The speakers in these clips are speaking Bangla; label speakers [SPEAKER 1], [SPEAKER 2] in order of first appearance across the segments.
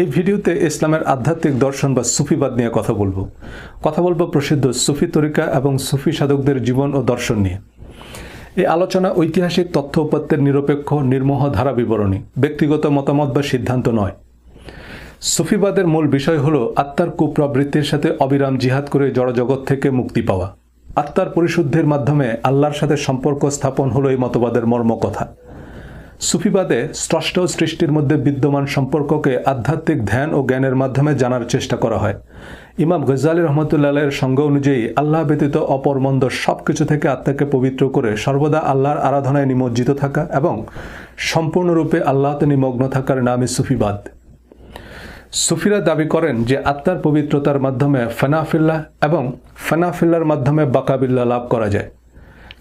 [SPEAKER 1] এই ভিডিওতে ইসলামের আধ্যাত্মিক দর্শন বা সুফিবাদ নিয়ে কথা বলব। কথা বলব প্রসিদ্ধ সুফি তরিকা এবং সুফি সাধকদের জীবন ও দর্শন নিয়ে। এই আলোচনা ঐতিহাসিক তথ্য উপাত্তের নিরপেক্ষ, নির্মোহ ধারা বিবরণী, ব্যক্তিগত মতামত বা সিদ্ধান্ত নয়। সুফিবাদের মূল বিষয় হল আত্মার কুপ্রবৃত্তির সাথে অবিরাম জিহাদ করে জড়জগৎ থেকে মুক্তি পাওয়া। আত্মার পরিশুদ্ধির মাধ্যমে আল্লাহর সাথে সম্পর্ক স্থাপন হলো এই মতবাদের মর্মকথা। সুফিবাদে স্রষ্ট ও সৃষ্টির মধ্যে বিদ্যমান সম্পর্ককে আধ্যাত্মিক ধ্যান ও জ্ঞানের মাধ্যমে জানার চেষ্টা করা হয়। ইমাম গজালি রহমতুল্লাহের সঙ্গ অনুযায়ী আল্লাহ ব্যতীত অপর মন্দ সব কিছু থেকে আত্মাকে পবিত্র করে সর্বদা আল্লাহর আরাধনায় নিমজ্জিত থাকা এবং সম্পূর্ণরূপে আল্লাহতে নিমগ্ন থাকার নামই সুফিবাদ। সুফিরা দাবি করেন যে আত্মার পবিত্রতার মাধ্যমে ফেনাফিল্লা এবং ফেনাফিল্লার মাধ্যমে বাকাবিল্লা লাভ করা যায়।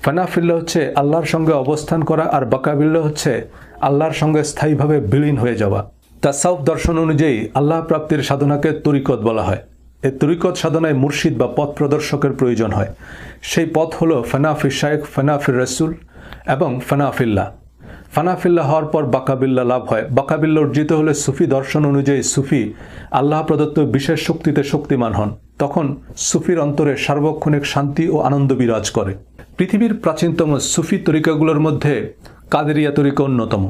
[SPEAKER 1] ফেনাফিল্লা হচ্ছে আল্লাহর সঙ্গে অবস্থান করা আর বাকাবিল্লা হচ্ছে আল্লাহর সঙ্গে স্থায়ীভাবে বিলীন হয়ে যাওয়া। তাসাউফ দর্শন অনুযায়ী আল্লাহ প্রাপ্তির সাধনাকে তরিকত বলা হয়। এই তরিকত সাধনায় মুর্শিদ বা পথ প্রদর্শকের প্রয়োজন হয়। সেই পথ হল ফেনাফি শায়েখ, ফেনাফির রসুল এবং ফেনাফিল্লা ফানাফিল্লা হওয়ার পর বাকাবিল্লা লাভ হয়। বাকাবিল্লা অর্জিত হলে সুফি দর্শন অনুযায়ী সুফি আল্লাহ প্রদত্ত বিশেষ শক্তিতে শক্তিমান হন। তখন সুফির অন্তরে সার্বক্ষণিক শান্তি ও আনন্দ বিরাজ করে। পৃথিবীর প্রাচীনতম সুফি তরিকাগুলোর মধ্যে কাদেরিয়া তরিকা অন্যতম।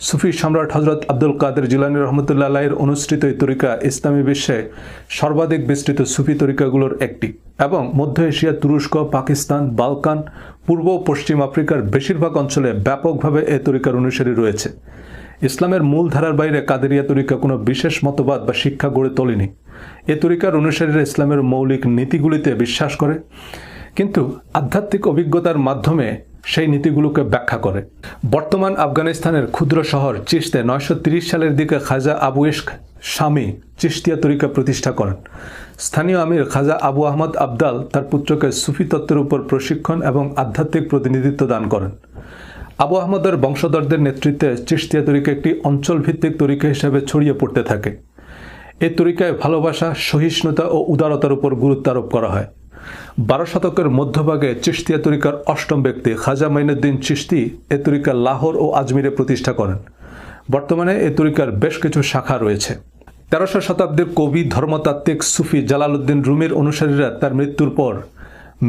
[SPEAKER 1] সুফি সম্রাট হজরত আব্দুল কাদের জিলানি রহমতুল্লাহ আলাইয়ের অনুসৃত এই তরিকা ইসলামী বিশ্বে সর্বাধিক বিস্তৃত সুফি তরিকাগুলোর একটি এবং মধ্য এশিয়া, তুরস্ক, পাকিস্তান, বালকান, পূর্ব পশ্চিম আফ্রিকার বেশিরভাগ অঞ্চলে ব্যাপকভাবে এ তরিকার অনুসারী রয়েছে। ইসলামের মূল ধারার বাইরে কাদেরিয়া তরিকা কোনো বিশেষ মতবাদ বা শিক্ষা গড়ে তোলেনি। এ তরিকার অনুসারীরা ইসলামের মৌলিক নীতিগুলিতে বিশ্বাস করে কিন্তু আধ্যাত্মিক অভিজ্ঞতার মাধ্যমে সেই নীতিগুলোকে ব্যাখ্যা করে। বর্তমান আফগানিস্তানের ক্ষুদ্র শহর চিস্তে নয়শো সালের দিকে খাজা আবু ইস্ক স্বামী চিস্তিয়া তরিকা প্রতিষ্ঠা করেন। স্থানীয় আমির খাজা আবু আহমদ আবদাল তার পুত্রকে সুফি তত্ত্বের উপর প্রশিক্ষণ এবং আধ্যাত্মিক প্রতিনিধিত্ব দান করেন। আবু আহমদের বংশধরদের নেতৃত্বে চিস্তিয়া তরিকা একটি অঞ্চলভিত্তিক তরিকা হিসেবে ছড়িয়ে পড়তে থাকে। এই তরিকায় ভালোবাসা, সহিষ্ণুতা ও উদারতার উপর গুরুত্ব আরোপ করা হয়। বারো শতকের মধ্যভাগে চিস্তিয়া তরিকার অষ্টম ব্যক্তি খাজা মাইনুদ্দিন চিস্তি এ তরিকা লাহোর ও আজমিরে প্রতিষ্ঠা করেন। বর্তমানে এ তরিকার বেশ কিছু শাখা রয়েছে। তেরোশো শতাব্দীর কবি, ধর্মতাত্ত্বিক সুফি জালালউদ্দিন রুমির অনুসারীরা তার মৃত্যুর পর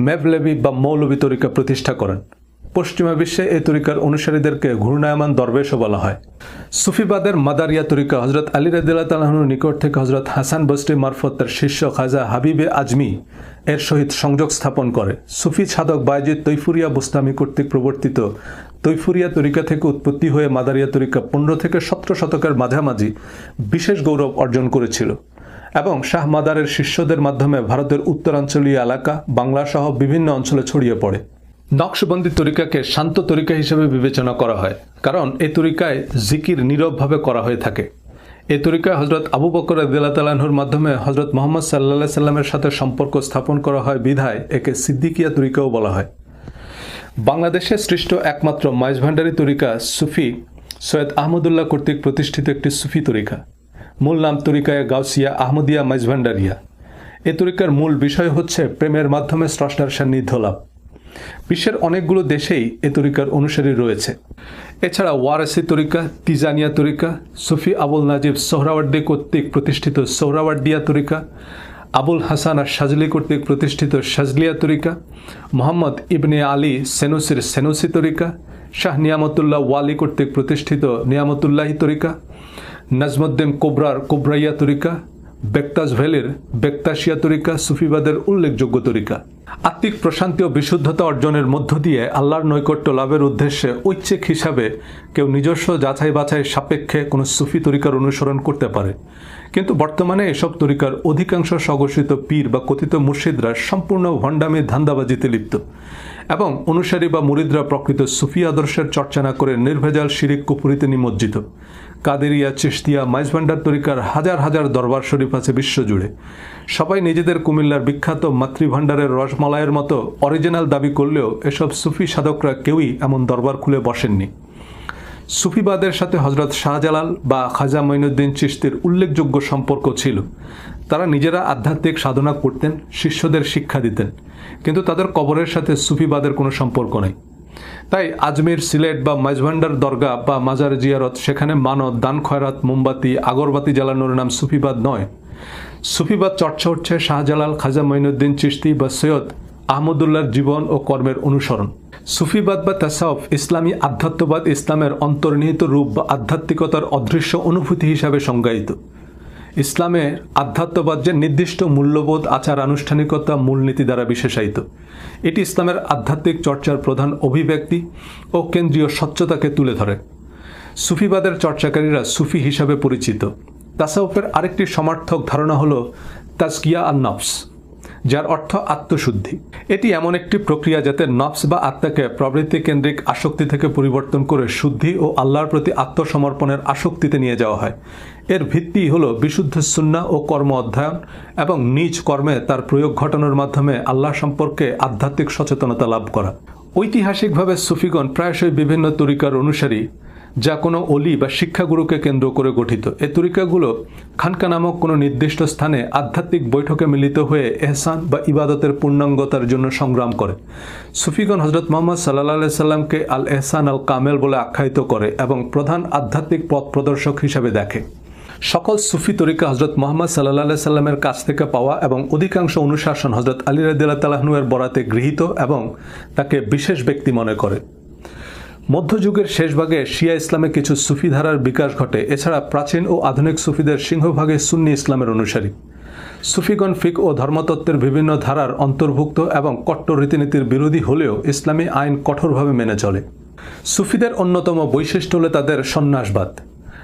[SPEAKER 1] মেভলেবি বা মৌলবী তরিকা প্রতিষ্ঠা করেন। পশ্চিমা বিশ্বে এই তরিকার অনুসারীদেরকে ঘূর্ণায়মান দরবেশও বলা হয়। সুফিবাদের মাদারিয়া তরিকা হজরত আলী রাদিল্লা তালাহনুর নিকট থেকে হজরত হাসান বস্তি মারফত তার শিষ্য খাজা হাবিবে আজমি এর সহিত সংযোগ স্থাপন করে। সুফি সাধক বায়জিদ তৈফুরিয়া বুস্তামি কর্তৃক প্রবর্তিত তৈফুরিয়া তরিকা থেকে উৎপত্তি হয়ে মাদারিয়া তরিকা পনেরো থেকে সতেরো শতকের মাঝামাঝি বিশেষ গৌরব অর্জন করেছিল এবং শাহ মাদারের শিষ্যদের মাধ্যমে ভারতের উত্তরাঞ্চলীয় এলাকা, বাংলা সহ বিভিন্ন অঞ্চলে ছড়িয়ে পড়ে। নকশবন্দি তরিকাকে শান্ত তরিকা হিসেবে বিবেচনা করা হয়, কারণ এই তরিকায় জিকির নীরবভাবে করা হয়ে থাকে। এই তরিকায় হজরত আবু বকর আদিল্লাহর মাধ্যমে হজরত মোহাম্মদ সাল্লা সাল্লামের সাথে সম্পর্ক স্থাপন করা হয় বিধায় একে সিদ্দিকিয়া তরিকাও বলা হয়। বাংলাদেশে সৃষ্ট একমাত্র মাইজ ভান্ডারি তরিকা সুফি সৈয়দ আহমদুল্লাহ কর্তৃক প্রতিষ্ঠিত একটি সুফি তরিকা। মূল নাম তরিকায় গাউসিয়া আহমদিয়া মাইজ ভান্ডারিয়া। এ তরিকার মূল বিষয় হচ্ছে প্রেমের মাধ্যমে স্রষ্টার সান্নিধ্য লাভ। বিশ্বের অনেকগুলো দেশেই এ তরিকার অনুসারী রয়েছে। এছাড়া ওয়ারাসি তরিকা, তিজানিয়া তরিকা, সুফি আবুল নাজিব সোহরাওয়ার্দি কর্তৃক প্রতিষ্ঠিত সোহরাওয়ার্ডিয়া তরিকা, আবুল হাসান আর সাজলি কর্তৃক প্রতিষ্ঠিত সাজলিয়া তরিকা, মোহাম্মদ ইবনে আলী সেনুসির সেনুসি তরিকা, শাহ নিয়ামতুল্লাহ ওয়ালি কর্তৃক প্রতিষ্ঠিত নিয়ামতুল্লাহি তরিকা, নাজমুদ্দিন কোবরার কোবরাইয়া তরিকা, বেক্তাজ ভ্যালির বেক্তাশিয়া তরিকা, সুফিবাদের উল্লেখযোগ্য তরিকা। আত্মিক প্রশান্তি ও বিশুদ্ধতা অর্জনের মধ্য দিয়ে আল্লাহর নৈকট্য লাভের উদ্দেশ্যে ঐচ্ছিক হিসাবে কেউ নিজস্ব যাচাই বাছাই সাপেক্ষে কোনো সুফি তরিকার অনুসরণ করতে পারে। কিন্তু বর্তমানে এসব তরিকার অধিকাংশ স্বঘোষিত পীর বা কথিত মুর্শিদরা সম্পূর্ণ ভণ্ডামি, ধান্দাবাজিতে লিপ্ত এবং অনুসারী বা মুরিদরা প্রকৃত সুফি আদর্শের চর্চা না করে নির্ভেজাল শিরিক কুপুরিতে নিমজ্জিত। কাদেরিয়া চিস্তিয়া মাইজভান্ডার তরিকার হাজার হাজার দরবার শরীফ আছে বিশ্বজুড়ে। সবাই নিজেদের কুমিল্লার বিখ্যাত মাতৃভাণ্ডারের রসমালাইয়ের মতো অরিজিনাল দাবি করলেও এসব সুফি সাধকরা কেউই এমন দরবার খুলে বসেননি। সুফিবাদের সাথে হজরত শাহজালাল বা খাজা মঈনুদ্দিন চিস্তির উল্লেখযোগ্য সম্পর্ক ছিল। তারা নিজেরা আধ্যাত্মিক সাধনা করতেন, শিষ্যদের শিক্ষা দিতেন, কিন্তু তাদের কবরের সাথে সুফিবাদের কোনো সম্পর্ক নেই। তাই আজমির সিলেট বা মাইজভান্ডার দরগা বা মাজার জিয়ারত, সেখানে মানত দান খয়রাত মোমবাতি, আগরবাতি জ্বালানোর নাম সুফিবাদ নয়। সুফিবাদ চর্চা হচ্ছে শাহজালাল, খাজা মঈনুদ্দিন চিশতি বা সৈয়দ আহমদুল্লাহর জীবন ও কর্মের অনুসরণ। সুফিবাদ বা তাসাউফ ইসলামী আধ্যাত্মবাদ ইসলামের অন্তর্নিহিত রূপ বা আধ্যাত্মিকতার অদৃশ্য অনুভূতি হিসাবে সংজ্ঞায়িত। ইসলামের আধ্যাত্মবাদ যে নির্দিষ্ট মূল্যবোধ, আচার, আনুষ্ঠানিকতা, মূলনীতি দ্বারা বিশেষায়িত। এটি ইসলামের আধ্যাত্মিক চর্চার প্রধান অভিব্যক্তি ও কেন্দ্রীয় স্বচ্ছতাকে তুলে ধরে। সুফিবাদের চর্চাকারীরা সুফি হিসাবে পরিচিত। তাসাউফের আরেকটি সমার্থক ধারণা হল তাজকিয়া আর নফস, যার অর্থ আত্মশুদ্ধি। এটি এমন একটি প্রক্রিয়া যাতে নফস বা আত্মাকে প্রবৃত্তি কেন্দ্রিক আসক্তি থেকে পরিবর্তন করে শুদ্ধি ও আল্লাহর প্রতি আত্মসমর্পণের আসক্তিতে নিয়ে যাওয়া হয়। এর ভিত্তি হল বিশুদ্ধ সুন্না ও কর্ম অধ্যয়ন এবং নিজ কর্মে তার প্রয়োগ ঘটানোর মাধ্যমে আল্লাহ সম্পর্কে আধ্যাত্মিক সচেতনতা লাভ করা। ঐতিহাসিকভাবে সুফিগণ প্রায়শই বিভিন্ন তরিকার অনুসারী, যা কোনো অলি বা শিক্ষাগুরুকে কেন্দ্র করে গঠিত। এই তরিকাগুলো খানকা নামক কোনো নির্দিষ্ট স্থানে আধ্যাত্মিক বৈঠকে মিলিত হয়ে এহসান বা ইবাদতের পূর্ণাঙ্গতার জন্য সংগ্রাম করে। সুফিগণ হজরত মোহাম্মদ সাল্লাহ সাল্লামকে আল এহসান আল কামেল বলে আখ্যায়িত করে এবং প্রধান আধ্যাত্মিক পথ প্রদর্শক হিসাবে দেখে। সকল সুফি তরিকা হজরত মোহাম্মদ সাল্লাহ সাল্লামের কাছ থেকে পাওয়া এবং অধিকাংশ অনুশাসন হজরত আলী রাদিল্লা তালাহনুয়ের বরাতে গৃহীত এবং তাকে বিশেষ ব্যক্তি মনে করে। মধ্যযুগের শেষভাগে শিয়া ইসলামে কিছু সুফি ধারার বিকাশ ঘটে, এছাড়া প্রাচীন ও আধুনিক সুফিদের সিংহভাগে সুন্নি ইসলামের অনুসারী। সুফিগণ ফিক ও ধর্মতত্ত্বের বিভিন্ন ধারার অন্তর্ভুক্ত এবং কট্টর রীতিনীতির বিরোধী হলেও ইসলামী আইন কঠোরভাবে মেনে চলে। সুফিদের অন্যতম বৈশিষ্ট্য হল তাদের সন্ন্যাসবাদ।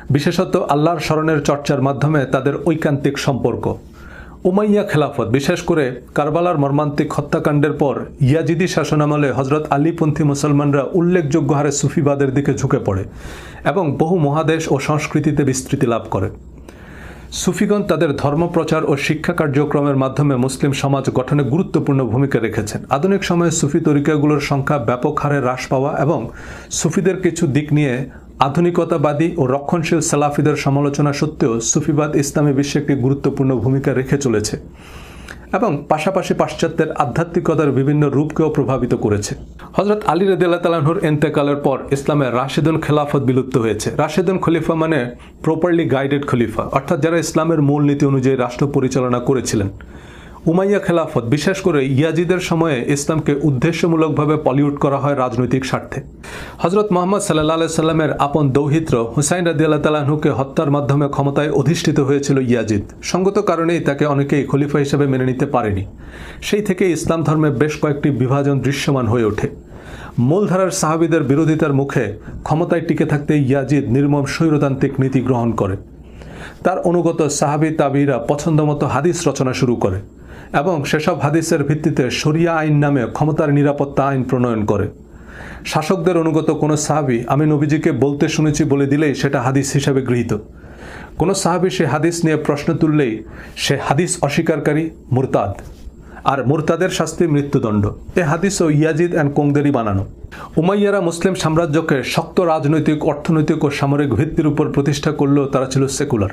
[SPEAKER 1] বিশেষত আল্লাহর স্মরণের চর্চার মাধ্যমে তাদের ঐকান্তিক সম্পর্ক। উমাইয়া খেলাফত, বিশেষ করে কারবালার মর্মান্তিক হত্যাকাণ্ডের পর ইয়াজিদি শাসনামলে হজরত আলীপন্থী মুসলমানরা উল্লেখযোগ্য হারে সুফিবাদের দিকে ঝুঁকে পড়ে এবং বহু মহাদেশ ও সংস্কৃতিতে বিস্তৃতি লাভ করে। সুফিগণ তাদের ধর্মপ্রচার ও শিক্ষা কার্যক্রমের মাধ্যমে মুসলিম সমাজ গঠনে গুরুত্বপূর্ণ ভূমিকা রেখেছেন। আধুনিক সময়ে সুফি তরিকাগুলোর সংখ্যা ব্যাপক হারে হ্রাস পাওয়া এবং সুফিদের কিছু দিক নিয়ে আধুনিকতাবাদী ও রক্ষণশীল সালাফিদের সমালোচনা সত্ত্বেও সুফিবাদ ইসলামী বিশ্বে একটি গুরুত্বপূর্ণ ভূমিকা রেখে চলেছে এবং পাশাপাশি পাশ্চাত্যের আধ্যাত্মিকতার বিভিন্ন রূপকেও প্রভাবিত করেছে। হজরত আলী রদিল্লা তালাহুর এন্তেকালের পর ইসলামের রাশেদুল খেলাফত বিলুপ্ত হয়েছে। রাশেদুল খলিফা মানে প্রপারলি গাইডেড খলিফা, অর্থাৎ যারা ইসলামের মূলনীতি অনুযায়ী রাষ্ট্র পরিচালনা করেছিলেন। উমাইয়া খেলাফত, বিশেষ করে ইয়াজিদের সময়ে ইসলামকে উদ্দেশ্যমূলকভাবে পলিউট করা হয় রাজনৈতিক স্বার্থে। হজরত মোহাম্মদ সাল্লাহ সাল্লামের আপন দৌহিত্র হুসাইন রাদি আল্লাহ তালাহুকে হত্যার মাধ্যমে ক্ষমতায় অধিষ্ঠিত হয়েছিল ইয়াজিদ। সঙ্গত কারণেই তাকে অনেকেই খলিফা হিসেবে মেনে নিতে পারেনি। সেই থেকে ইসলাম ধর্মে বেশ কয়েকটি বিভাজন দৃশ্যমান হয়ে ওঠে। মূলধারার সাহাবিদের বিরোধিতার মুখে ক্ষমতায় টিকে থাকতে ইয়াজিদ নির্মম স্বৈরতান্ত্রিক নীতি গ্রহণ করে। তার অনুগত সাহাবি তাবিরা পছন্দমতো হাদিস রচনা শুরু করে। এবং সেসব হাদিসের ভিত্তিতে শরিয়া আইন নামে ক্ষমতার নিরাপত্তা আইন প্রণয়ন করে। শাসকদের অনুগত কোনো সাহাবি, আমি নবীজিকে বলতে শুনেছি বলে দিলেই সেটা হাদিস হিসাবে গৃহীত। কোনো সাহাবি সে হাদিস নিয়ে প্রশ্ন তুললেই সে হাদিস অস্বীকারী, মুরতাদ। আর মুরতাদের শাস্তি মৃত্যুদণ্ড। এ হাদিস ও ইয়াজিদ অ্যান্ড কোংদেরই বানানো। উমাইয়ারা মুসলিম সাম্রাজ্যকে শক্ত রাজনৈতিক, অর্থনৈতিক ও সামরিক ভিত্তির উপর প্রতিষ্ঠা করলেও তারা ছিল সেকুলার।